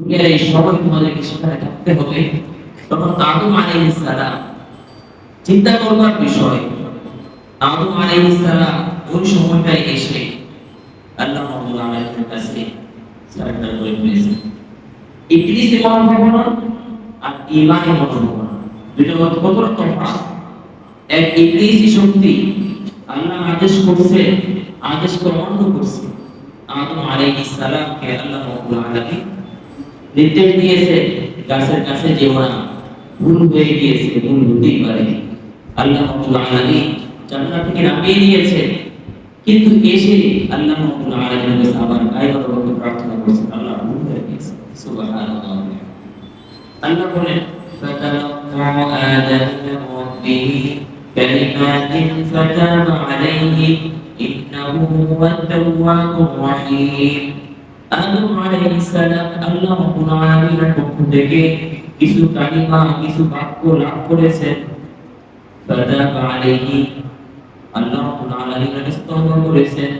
দুনিয়ার এই সময় তোমাদেরকে সেখানে থাকতে হবে। তখন আদম আলাইহিস সালাম চিন্তা করবার বিষয়, আদম আলাইহিস সালাম ওই সময়টায় এসে আল্লাহ রাব্বুল আলামিনের কাছে সারেন্ডার করে ফেলেছে ইবলিস এমন হবে না আর ঈমান এমন হবে না দুটো মত কত তফাৎ এক ইবলিসি শক্তি আল্লাহ আদেশ করছে আদেশকে অমান্য করছে। আদম আলাইহিস সালামকে আল্লাহ রাব্বুল আলামিন নির্দেশ দিয়েছে গাছের কাছে যেও না ভুল হয়ে গিয়েছে ভুল হতেই পারে আল্লাহ রাব্বুল আলামিন জান্নাত থেকে নামিয়ে দিয়েছে কিন্তু এসে আল্লাহ রাব্বুল আলামিনের কাছে আবার গায়বার রূপে প্রার্থনা করছে আল্লাহ ভুল হয়ে গিয়েছে সুবহানাল্লাহ আল্লাহ বলেন فتلقى آدم من ربه كلمات فتاب عليه إنه هو التواب الرحيم আদম আলাইহিস আল্লাহ রাব্বুল আলামিনের পক্ষ থেকে কিছু কালিমা কিছু বাক্য লাভ করেছেন ফাতাবা আলাইহি আল্লাহ রাব্বুল আলামিনের ইস্তগফার করেছেন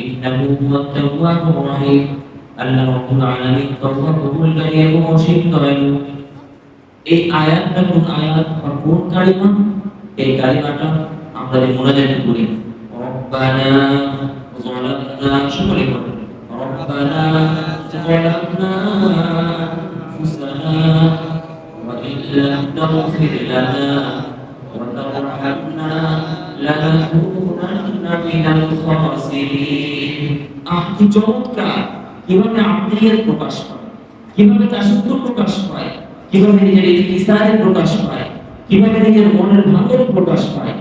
ইন্নাহু হুয়াত তাওয়াবুর রহিম আল্লাহ রাব্বুল আলামিন তওবা কবুলকারী এবং অসীম দয়ালু এই আয়াতটা কোন আয়াত? বা কোন কালিমা এই কালিমাটা আমরা যে মোনাজাত করি রব্বানা যালামনা সকলে পড়ে ربنا ظلمنا أنفسنا وإن لم تغفر لنا وترحمنا لنكونن من الخاسرين আহ কি চমৎকার কিভাবে আত্মীয়ের প্রকাশ পায় কিভাবে দাসত্ব প্রকাশ পায় কিভাবে নিজের ইতিসারের প্রকাশ পায় কিভাবে নিজের মনের ভাবের প্রকাশ পায়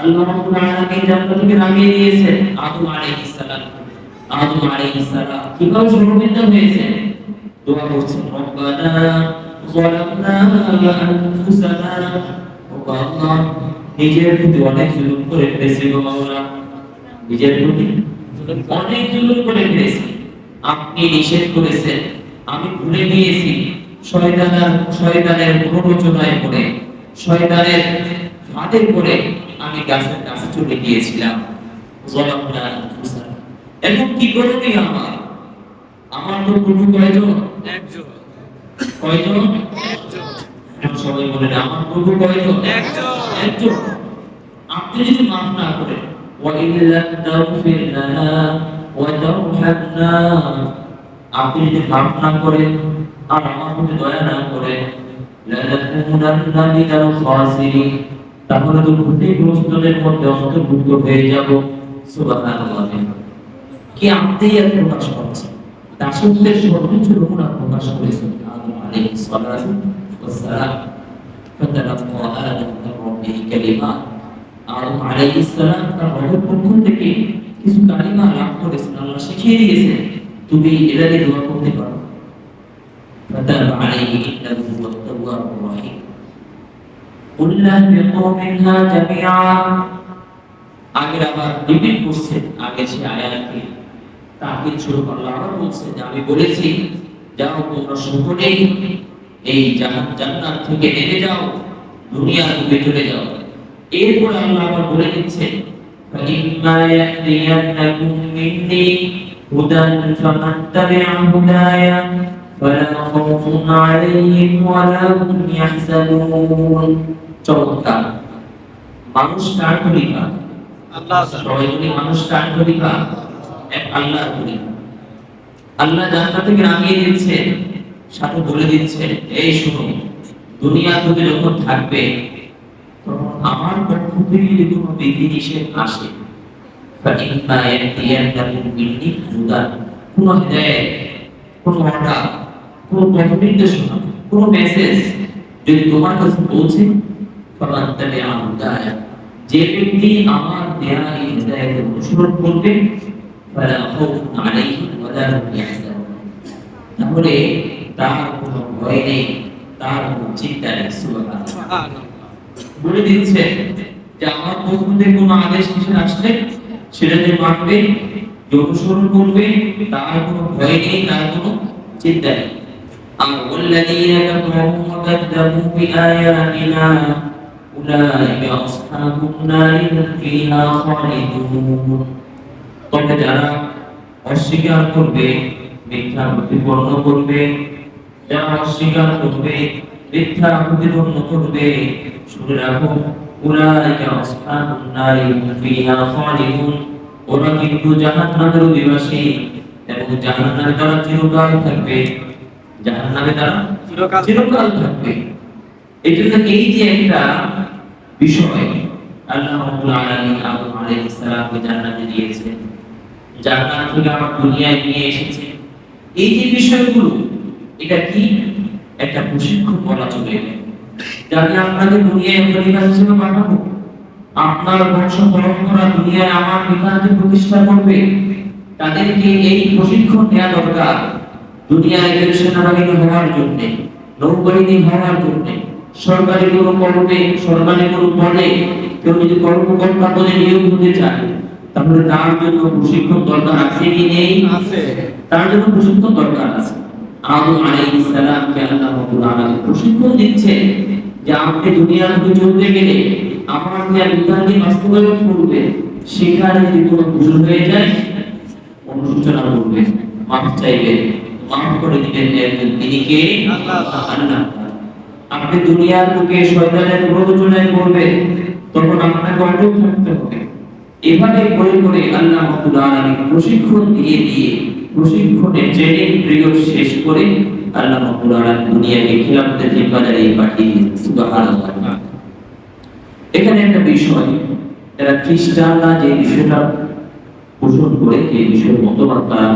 আল্লাহ রাব্বুল আলামিন জান্নাত থেকে নামিয়ে দিয়েছেন আদম আলাইহিস সালাম আদম আলাইহিস সালাম। কীভাবে সর্ববিন্দ হয়েছে? দোয়া করছেন, রব্বানা যালামনা আনফুসানা ও আল্লাহ নিজের প্রতি অনেক জুলুম করে ফেলেছি গো মাওলা নিজের প্রতি অনেক জুলুম করে ফেলেছি। আপনি নিষেধ করেছেন, আমি ভুলে গিয়েছি। শয়তানের শয়তানের প্ররোচনায় পড়ে, শয়তানের ফাঁদে পড়ে আমি গাছের কাছে চলে গিয়েছিলাম। যালামনা আনফুসানা। এখন কি করে করণীয় আমার? আমার তো গুরু কয়জন? একজন। কয়জন? একজন। সবাই বলে আমার গুরু কয়জন? একজন। একজন। আপনি যদি মাফ না করেন আপনি যদি মাফ না করেন আর আমার প্রতি দয়া না করেন তাহলে তো ক্ষতিগ্রস্তদের মধ্যে অন্তর্ভুক্ত হয়ে যাব। সুবাহ কি আত্মীয় প্রকাশ করছে দাসত্বের সর্বোচ্চ নমুনা প্রকাশ করেছেন আদম আলাইহিস সালাতু ওয়াস সালাম فتلقى آدم من ربه كلمات আদম আলাইহিস সালাম তার রবের পক্ষ থেকে কিছু কালিমা লাভ করেছেন আল্লাহ শিখিয়ে দিয়েছেন তুমি এটা দিয়ে দোয়া করতে পারো فتاب عليه إنه هو التواب الرحيم قلنا اهبطوا منها جميعا আগের আবার রিপিট করছে আগে সে আয়াতকে তাকিদ শুরু করলো আবার বলছে যে আমি বলেছি যাও তোমরা সকলেই এই জাহান জান্নাত থেকে নেমে যাও দুনিয়া থেকে চলে যাও এরপর আল্লাহ আবার বলে দিচ্ছে فإما يأتينكم مني هدى فمن تبع هداي فلا خوف عليهم ولا هم يحزنون চমৎকার মানুষ কার খলিফা আল্লাহ সবাই বলি মানুষ কার খলিফা এক আল্লাহর খলিফা আল্লাহ জান্নাত থেকে নামিয়ে দিচ্ছে সাথে বলে দিচ্ছে এই শুনো দুনিয়া তুমি যখন থাকবে তখন আমার পক্ষ থেকে যদি কোনো বিধি নিষেধ আসে فإما يأتينكم مني هدى কোন হেদায়েত কোন অর্ডার কোন পথ নির্দেশনা কোন মেসেজ যদি তোমার কাছে পৌঁছে فمن تبع هداي যে ব্যক্তি আমার দেয়া এই হেদায়েতের অনুসরণ করবে فلا خوف عليهم ولا هم يحزنون তাহলে তার কোনো ভয় নেই তার কোনো চিন্তা নেই সুবহানাল্লাহ বলে দিচ্ছে যে আমার পক্ষ থেকে কোনো আদেশ নিষেধ আসলে সেটা যে মানবে যে অনুসরণ করবে তার কোনো ভয় নেই তার কোনো চিন্তা নেই আর والذين كفروا وكذبوا بآياتنا أولئك أصحاب النار هم فيها خالدون তবে যারা অস্বীকার করবে মিথ্যা প্রতিপন্ন করবে যারা অস্বীকার করবে মিথ্যা প্রতিপন্ন করবে শুনে রাখো উলাইকা আসহাবুন নারি ফিহা খালিদুন। ওরা কিন্তু জাহান্নামের অধিবাসী এবং জাহান্নামে তারা চিরকাল থাকবে। জাহান্নামে তারা চিরকাল। চিরকাল থাকবে। এই জন্য এই যে একটা বিষয় আল্লাহ রাব্বুল আলামিন আদম আলাইহিস সালামকে জান্নাতে দিয়েছেন। জান্নাত থেকে আমার দুনিয়ায় নিয়ে এসেছে। এই যে বিষয়গুলো, এটা কি? একটা প্রশিক্ষণ বলা চলে যাতে আপনাকে দুনিয়ায় খলিফা হিসেবে পাঠাবো, আপনার বংশ পরম্পরা দুনিয়ায় আমার বিধানকে প্রতিষ্ঠা করবে, তাদেরকে এই প্রশিক্ষণ দেওয়া দরকার। দুনিয়ায় কেউ সেনাবাহিনী হওয়ার জন্য নৌবাহিনী হওয়ার জন্য, সরকারি কোনো কর্মে, সরকারি কোনো পদে কেউ যদি কর্মকর্তা পদে নিয়োগ হতে চায় তাহলে তার জন্য প্রশিক্ষণ দরকার আছে কি নেই? আছে। তার জন্য প্রশিক্ষণ দরকার আছে। আদম আলাইহিস সালামকে আল্লাহ রাব্বুল আলামিন প্রশিক্ষণ দিচ্ছে যে আপনি দুনিয়ার মধ্যে চলতে গেলে আমার দেওয়া বিধানকে বাস্তবায়ন করবে সেখানে যদি কোনো ভুল হয়ে যায় অনুশোচনা করবে মাফ চাইবে মাফ করে দিবেন একজন তিনি কে? আল্লাহ। আল্লাহ। আপনি দুনিয়ার বুকে শয়তানের প্ররোচনায় পড়বে তখন আপনাকে অটল থাকতে হবে। এভাবে করে করে আল্লাহ রাব্বুল আলামিন প্রশিক্ষণ দিয়ে দিয়ে প্রশিক্ষণের ট্রেনিং পিরিয়ড শেষ করে আল্লাহ রাব্বুল আলামিন দুনিয়াকে খিলাফতের জিম্মাদারি পাঠিয়ে সুবহানাল্লাহ। এখানে একটা বিষয়, যারা খ্রিস্টানরা যে বিষয়টা পোষণ করে, যে বিষয়ের মতবাদ তারা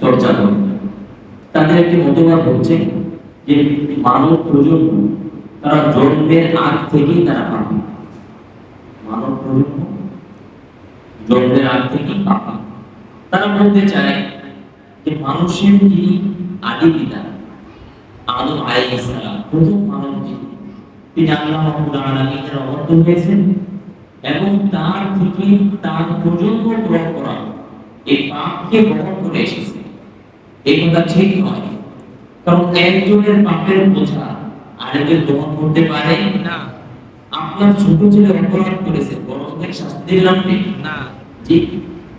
চর্চা করে, তাদের একটি মতবাদ হচ্ছে যে মানব প্রজন্ম তারা জন্মের আগ থেকেই তারা পাবে। মানব প্রজন্ম জন্মের আগ থেকেই তারা বলতে চায় যে মানুষের যিনি আদি পিতা? আদম আলাইহিস সালাম, প্রথম মানব তিনি আল্লাহ হয়েছেন এবং তার থেকে তার প্রজন্ম পরম্পরা এই পাপকে করে এসেছে। এই কথা ঠিক নয়। কারণ একজনের পাপের বোঝা আরেকজন বহন করতে পারে না। আপনার ছোট ছেলে অপরাধ করেছে, বড় ছেলেকে শাস্তি দিলাম না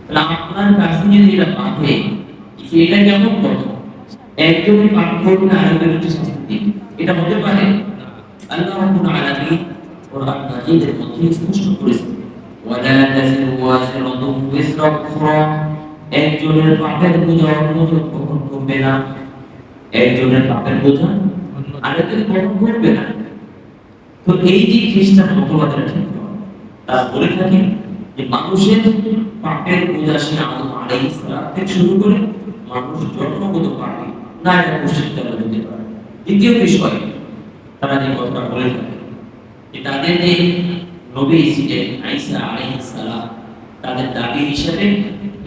তাহলে আপনার কাছে যদি এটা পাবে এটা কেমন কথা একজনের পাপ না আরেকজনের শাস্তি এটা হতে পারে আল্লাহ রাব্বুল আলামিন কোরআন মাজিদের মধ্যে স্পষ্ট করেছেন ওয়ালা তাজিরু ওয়াজিরাতুন উযরা উখরা একজনের পাপের বোঝা অন্যজন বহন করবে না একজনের পাপের বোঝা আরেকজন বহন করবে না তো এই যে খ্রিস্টান মতবাদের ঠিক। তারা বলে থাকে যে মানুষের পাপের বোঝা সে আদম আলাইহিস সালাম থেকে শুরু করে মানুষ জন্মগত পাপে না এটা মুশরিক হতে পারে। দ্বিতীয় বিষয়, তারা যে কথাটা বলে থাকে, যে তাদের যে নবী ছিলেন আইসা আলাইহিস সালাম, তাদের দাবি হিসাবে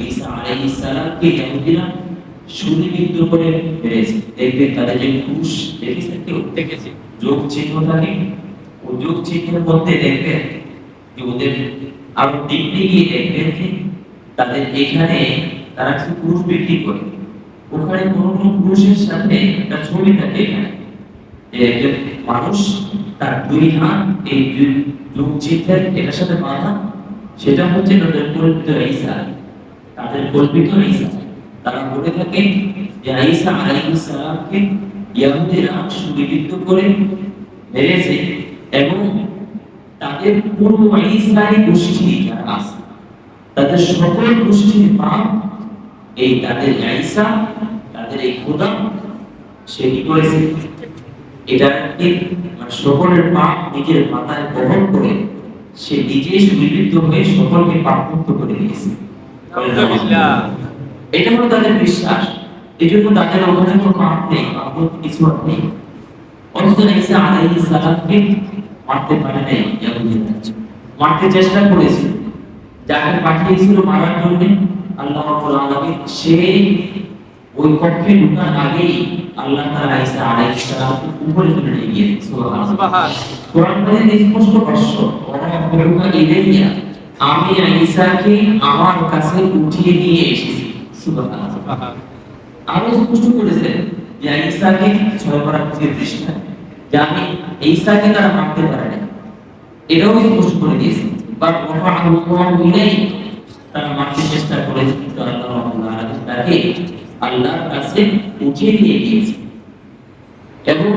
ঈসা আলাইহিস সালামকে ইহুদিরা সুনিবিদ্ধ করে ফেলেছে। দেখবেন তাদের যে ক্রুশ দেখেছেন? কেউ দেখেছি? যোগ চিহ্ন থাকে। ও যোগ চিহ্নের মধ্যে দেখবেন আরও গিয়ে দেখবেন যে তাদের এখানে তারা কিছু পুরুষ বিক্রি করে। ওখানে কোনো কোনো পুরুষের সাথে একটা ছবি থাকে এখানে। একজন মানুষ তার দুই হাত, এই চিহ্নের এটার সাথে বাঁধা, সেটা হচ্ছে তাদের কল্পিত ঈসা। তাদের কল্পিত তারা বলে থাকে যে ঈসা আলাইহিস সালামকে ইহুদিরা সুবিদিত করে মেরেছে এবং তাদের পূর্ব ইসরায়েলি গোষ্ঠী যারা আছে। তাদের সকল গোষ্ঠীর পাপ এই তাদের ঈসা তাদের এই খোদা সে কি করেছে? এটাকে মানে সকলের পাপ নিজের মাথায় বহন করে সে নিজে সুবিদিত হয়ে সকলকে পাপ মুক্ত করে দিয়েছে? এটা হলো তাদের বিশ্বাস। এই জন্য তাদের ওখানে কোনো পাপ নেই পাপ কিছু নেই। অথচ ঈসা আলাইহিস সালামকে মারতে পারে নাই। মারতে চেষ্টা করেছে যাকে পাঠিয়েছিল মারার জন্য আল্লাহ রাব্বুল আলামিন ওই কক্ষে ঢোকার আগেই আল্লাহ তাআলা ঈসা আলাইহিস সালামকে উপরে তুলে নিয়ে সুবহানাল্লাহ। কোরআন মাজিদ স্পষ্ট ভাষ্য ওরা ইলাইয়া আমি ঈসাকে আমার কাছে উঠিয়ে নিয়ে এসেছি। সুবহানাল্লাহ। সুবহান আরও স্পষ্ট করেছে যে ঈসাকে ছয় করা হচ্ছে দৃষ্টা যে আমি ঈসাকে তারা মারতে পারে না এটাও স্পষ্ট করে দিয়েছে। বা রফাআহু আল্লাহু ইলাইহি, তারা মারতে চেষ্টা করেছে কিন্তু আল্লাহ রাব্বুল তাকে আল্লাহর কাছে উঠিয়ে নিয়ে গিয়েছে এবং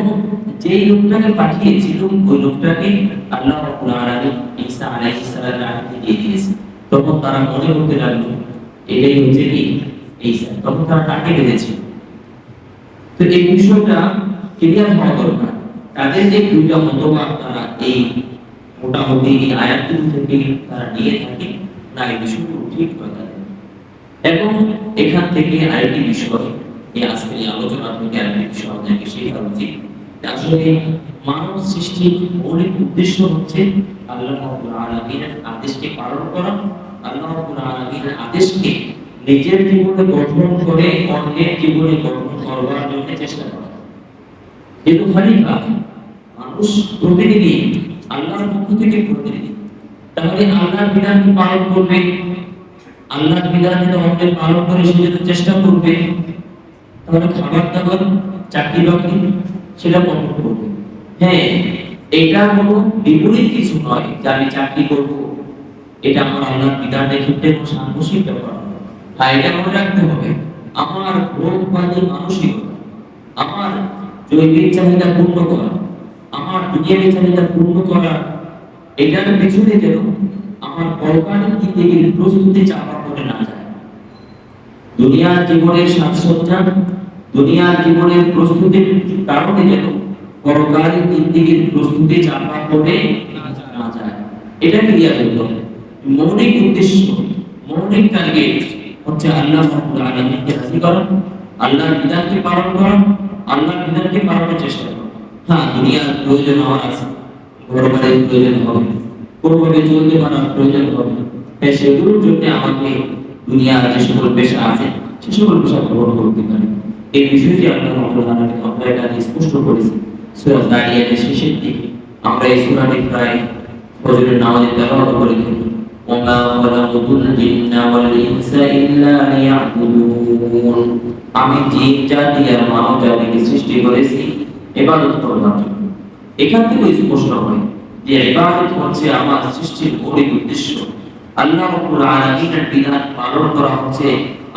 যে লোকটাকে পাঠিয়েছিল, ওই লোকটাকে আল্লাহ রাব্বুল আলামিন ঈসা আলাইহিস সালামের হাতে দিয়ে দিয়েছে। তখন তারা মনে করতে লাগল, এটাই হচ্ছে কি ঈসা। তখন তারা কাটে বেঁধেছিল তো এই বিষয়টা ক্লিয়ার হওয়া দরকার। তাদের যে দুইটা মতবাদ তারা এই মোটামুটি এই আয়াতগুলো থেকে তারা নিয়ে থাকে না এই বিষয়গুলো ঠিক থাকে। এবং এখান থেকে আরেকটি বিষয় এই আজকের এই আলোচনা থেকে আরেকটি বিষয় আমাদেরকে শেখা উচিত আসলে মানব সৃষ্টির মৌলিক উদ্দেশ্য হচ্ছে আল্লাহ রাব্বুল আলামিনের আদেশকে পালন করা। আল্লাহ রাব্বুল আদেশকে নিজের জীবনে গঠন করে অন্যের জীবনে গঠন করবার জন্য চেষ্টা করা। যেহেতু খলিফা প্রতিনিধি, আল্লাহর পক্ষ থেকে প্রতিনিধি। তাহলে আল্লাহর বিধানকে পালন করবে? আল্লাহর বিধান যেন অন্যের পালন করে, সে যেন চেষ্টা করবে, তাহলে খাবার দাবার চাকরি বাকরি সেটা বন্ধ করবে। হ্যাঁ এটা কোনো বিপরীত কিছু নয় যে আমি চাকরি করব। এটা আমার আল্লাহর বিধানের ক্ষেত্রে সাংঘর্ষিক ব্যাপার। হ্যাঁ এটা মনে রাখতে হবে, আমার রোগবাদী মানসিকতা, আমার জৈবিক চাহিদা পূর্ণ করা। আমার দুনিয়াবী চাহিদা পূর্ণ করা এটা এটার পেছনে যেন আমার পরকালীন জিন্দেগির প্রস্তুতি চাপা পড়ে না যায়। দুনিয়ার জীবনের সাজসজ্জা, দুনিয়ার জীবনের প্রস্তুতির কারণে যেন পরকালীন জিন্দেগির প্রস্তুতি চাপা পড়ে না যায়। এটা ক্লিয়ার হতে হবে মৌলিক উদ্দেশ্য, মৌলিক টার্গেট হচ্ছে আল্লাহ রাব্বুল আলামিনকে রাজি করা, আল্লাহর বিধানকে পালন করা, আল্লাহর বিধানকে পালনের চেষ্টা করা। হ্যাঁ দুনিয়ার প্রয়োজন আমার আছে ঘর বাড়ির প্রয়োজন হবে কোনোভাবে চলতে পারার প্রয়োজন হবে হ্যাঁ সেগুলোর জন্য আমাকে দুনিয়ার যে সকল পেশা আছে সে সকল পেশা গ্রহণ করতে পারে এই বিষয়টি আল্লাহ রাব্বুল আলামিন আমরা এটা স্পষ্ট করেছি সূরা দারিয়াতের শেষের দিকে আমরা এই সূরাটি প্রায় ফজরের নামাজে তেলাওয়াত করে থাকি وما خلقت الجن والإنس إلا ليعبدون আমি জিন জাতি আর মানব জাতিকে সৃষ্টি করেছি ইবাদত করবার জন্য এখান থেকে স্পষ্ট হয় যে ইবাদত হচ্ছে আমার সৃষ্টির মৌলিক উদ্দেশ্য। আল্লাহ রাব্বুল আলামিনের বিধান পালন করা হচ্ছে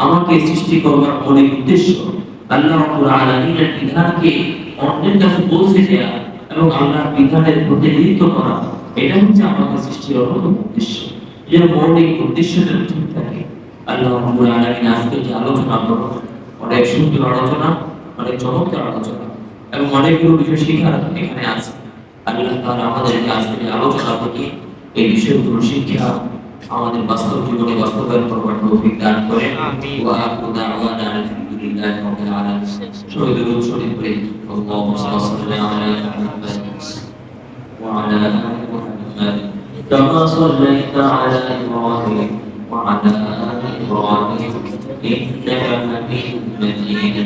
আমাকে সৃষ্টি করবার মৌলিক উদ্দেশ্য। আল্লাহ রাব্বুল আলামিনের বিধানকে অন্যের কাছে পৌঁছে দেওয়া এবং আল্লাহর বিধানের প্রতিনিধিত্ব করা, এটা হচ্ছে আমাকে সৃষ্টির অন্যতম উদ্দেশ্য। এর মৌলিক উদ্দেশ্য যেন ঠিক থাকে। আল্লাহ রাব্বুল আলামিন আজকে যে আলোচনা করব অনেক সুন্দর আলোচনা, অনেক চমৎকার আলোচনা। এবং অনেকগুলো বিষয় শিখার এখানে আছে আল্লাহ তাআলা আমাদেরকে আজকে এই আলোচনা থেকে এই বিষয়গুলো শিক্ষা আমাদের বাস্তব জীবনে বাস্তবায়ন করবার তৌফিক দান করে আমিন। ওয়া আখিরু দাওয়ানা আলহামদুলিল্লাহি রাব্বিল আলামিন শহীদ রূপ শরীফ করে আল্লাহুম্মা সাল্লি আলা মুহাম্মাদ وعلى آل محمد كما صليت على إبراهيم وعلى آل إبراهيم إنك حميد مجيد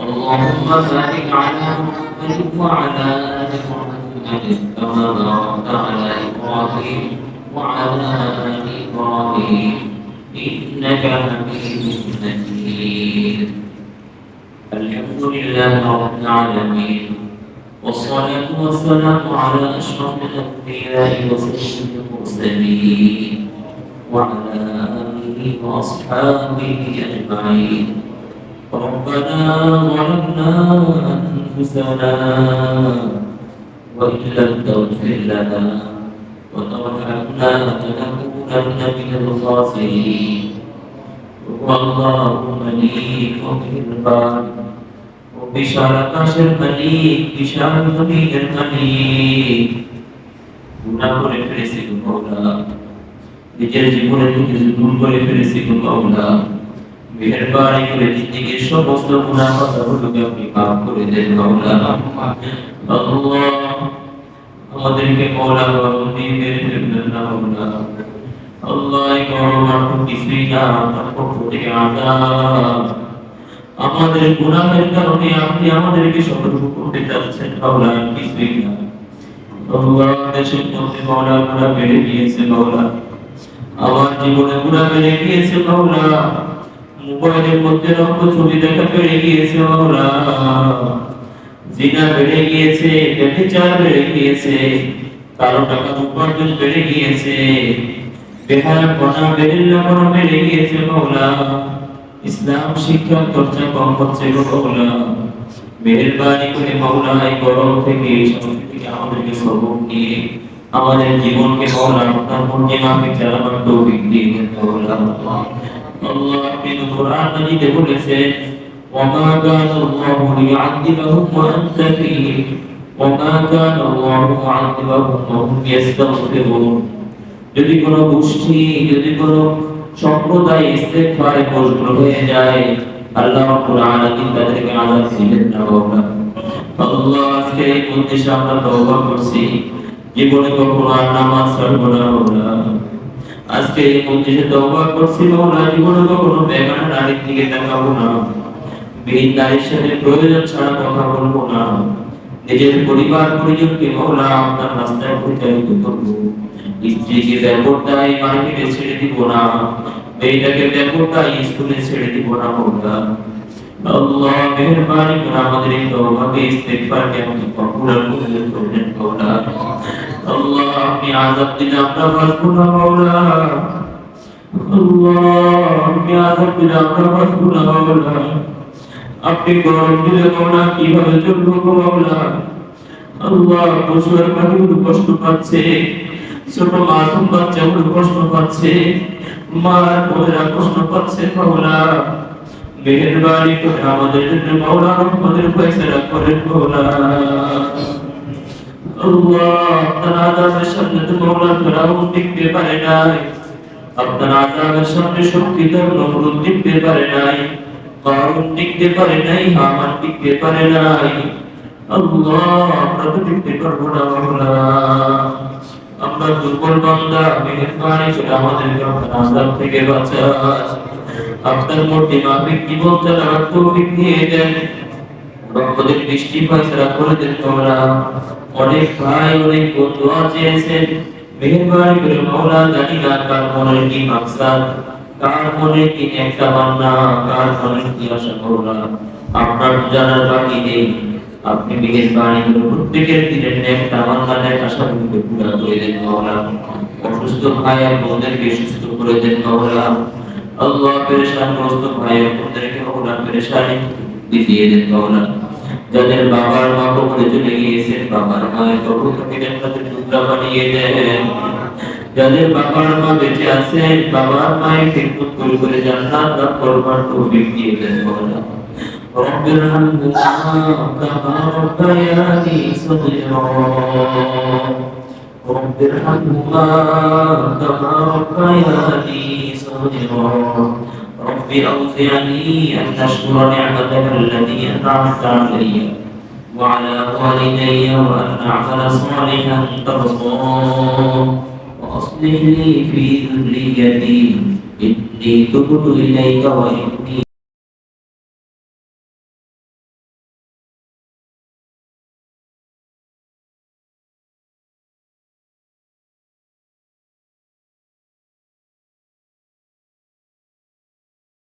اللهم بارك على محمد وعلى آل محمد كما باركت على إبراهيم وعلى آل إبراهيم. إنك حميد مجيد. الحمد لله رب العالمين. والصلاة والسلام على أشرف الأنبياء وسيد المرسلين. وعلى آله وأصحابه أجمعين. ربنا ظلمنا أنفسنا وإن لم تغفر لنا وترحمنا لنكونن من الخاسرين والله مليك البار বিশাল আকাশের মালিক বিশাল জমিনের মালিক গুনাহ করে ফেলেছি গো মাওলা নিজের জীবনের প্রতি জুলুম করে ফেলেছি গো মাওলা মেহেরবানি করে সমস্ত গুনাহ আপনি করে দেন আল্লাহ, আমাদেরকে মাওলা আল্লাহ আপনার আমাদের গুনাহের কারণে আপনি আমাদেরকে সতর্ক করতে চাচ্ছেন মাওলা কিছুই না আমার জীবনে গুনাহ বেড়ে গিয়েছে মাওলা মোবাইলের মধ্যে রক্ত ছবি দেখা বেড়ে গিয়েছে মাওলা জিনা বেড়ে গিয়েছে, ব্যভিচার বেড়ে গিয়েছে কারও টাকা উপার্জন বেড়ে গিয়েছে, বেহার পনা বেড়ে বেড়ে গিয়েছে মাওলা ইসলাম শিক্ষা চর্চা কম হচ্ছে গো মাওলা মেহেরবানি করে মাওলা এই গরম থেকে এই থেকে আমাদেরকে সবক নিয়ে, আমাদের জীবনকে মাওলা আপনার মর্জি মাফিক চালাবার তৌফিক দিয়ে মাওলা আল্লাহ আপনি তো কোরআন মাজিদে বলেছেন وما كان الله ليعذبهم وأنت فيهم وما كان الله معذبهم وهم يستغفرون যদি কোনো গোষ্ঠী যদি কোনো সম্প্রদায় ইস্তেগফারে মশগুল হয়ে যায় আল্লাহ রাব্বুল আলামিন তাদেরকে আযাব দিবেন না বাবা আল্লাহ আজকে এই উদ্দেশ্যে আমরা তওবা করছি জীবনে কখনো আর নামাজ ছাড়বো না বাবা আজকে এই উদ্দেশ্যে তওবা করছি বাবা জীবনে কখনো বেগানা নারীর দিকে তাকাবো না। বিহীন নারীর সাথে প্রয়োজন ছাড়া কথা বলব না। নিজের পরিবার পরিজনকে মৌলা আপনার রাস্তায় পরিচালিত করব। স্ত্রীকে ব্যাপারটাই মার্কেটে ছেড়ে দিব না। মেয়েটাকে দেবতাই স্কুলে ছেড়ে দিব না মৌলা আমাদের এই তওবাকে আপনি আযাব দিলে না গরম দিলে মৌলা, কীভাবে চলবো কষ্ট পাচ্ছে? ছোট মাসুম বাচ্চাগুলো কষ্ট পাচ্ছে? মার বোনেরা কষ্ট পাচ্ছে মৌলা? মেহেরবানি করে আমাদের জন্য মৌলা রহমতের ফয়সালা করেন মৌলা আল্লাহ আপনার আজাবের সামনে তো মৌলা ফেরাউন টিকতে পারে নাই আপনার আজাবের সামনে শক্তিধর নমরুদ টিকতে পারে নাই কারুন টিকতে পারে নাই হামান টিকতে পারে নাই আল্লাহ আমরা তো টিকতে পারব না মৌলা আমরা দুর্বল বান্দা মেহেরবানি করে আমাদেরকে আপনার আজাব থেকে বাঁচান আপনার মূর্তি মাফিক জীবন চালাবার তৌফিক দিয়ে দেন। রহমতের বৃষ্টি ফয়সালা করে দেন তোমরা। অনেক ভাই, অনেক বন্ধু চেয়েছেন মেহেরবানি করে মৌলা জানি না কার মনের কি মাকসাদ, কার মনে কি একটা বান্না কার মনে কি আশা করলা আপনার জানার বাকি নেই। আপনি মেহেরবানি করে প্রত্যেকের দিনের একটা বান্না নেক আশা করতে পুরা করে দেন মৌলা অসুস্থ ভাই আর বোনদেরকে সুস্থ করে দেন মৌলা আল্লাহ পেরেশান গ্রস্ত ভাই আর বোনদেরকে মৌলা পেরেশানি দিয়ে দেন মৌলা যাদের বাবার মা কবরে চলে গিয়েছেন বাবার মায়ের কবর থেকে জান্নাতের টুকরা বানিয়ে দেন যাদের বাবার মা বেঁচে আছেন বাবার মায়ের খেদমত করে করে জান্নাত লাভ করবার তৌফিক দিয়ে দেন মওলা رب ارحمهما كما ربياني صغيرا رب ارحمهما كما ربياني صغيرا رب أوزعني أن أشكر نعمتك التي أنعمت علي وعلى والدي وأن أعمل صالحا ترضاه وأصلح لي في ذريتي. إني تبت إليك وإني